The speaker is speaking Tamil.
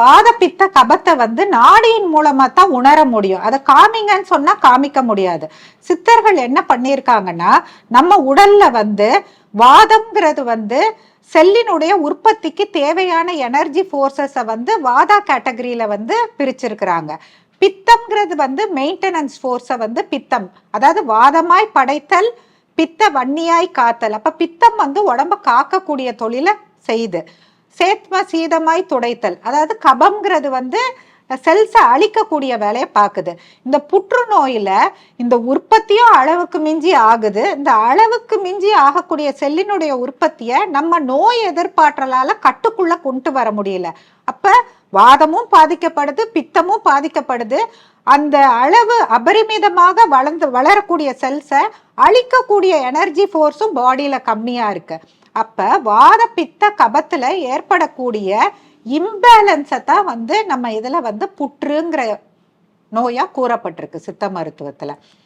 வாத பித்த கபத்தை வந்து நாடியின் மூலமா தான் உணர முடியும். அதை காமிங்கன்னு சொன்னா காமிக்க முடியாது. சித்தர்கள் என்ன பண்ணியிருக்காங்கன்னா நம்ம உடல்ல வந்து வாதம்ங்கிறது வந்து செல்லினுடைய உற்பத்திக்கு தேவையான எனர்ஜி ஃபோர்ஸஸை வந்து வாதா கேட்டகரியில வந்து பிரிச்சிருக்கிறாங்க. பித்தம்ங்கிறது வந்து மெயின்டெனன்ஸ் ஃபோர்ஸை வந்து பித்தம். அதாவது வாதமாய் படைத்தல் பித்த வன்னியாய் காத்தல். அப்ப பித்தம் வந்து உடம்ப காக்கக்கூடிய தொழிலை செய்யுது. சேத்ம சீதமாய் துடைத்தல். அதாவது கபம்ங்கிறது வந்து செல்ஸை அழிக்கக்கூடிய வேலையை பார்க்குது. இந்த புற்றுநோயில இந்த உற்பத்தியும் அளவுக்கு மிஞ்சி ஆகுது. இந்த அளவுக்கு மிஞ்சி ஆகக்கூடிய செல்லினுடைய உற்பத்தியை நம்ம நோய் எதிர்ப்பாற்றலால கட்டுக்குள்ள கொண்டு வர முடியல. அப்ப வாதமும் பாதிக்கப்படுது பித்தமும் பாதிக்கப்படுது. அந்த அளவு அபரிமிதமாக வளர்ந்து வளரக்கூடிய செல்ஸை அழிக்கக்கூடிய எனர்ஜி ஃபோர்ஸும் பாடியில் கம்மியாக இருக்குது அப்ப வாத பித்த கபத்துல ஏற்படக்கூடிய இம்பேலன்ஸை தான் வந்து நம்ம இதில் வந்து புற்றுங்கிற நோயாக கூறப்பட்டிருக்கு சித்த மருத்துவத்தில்.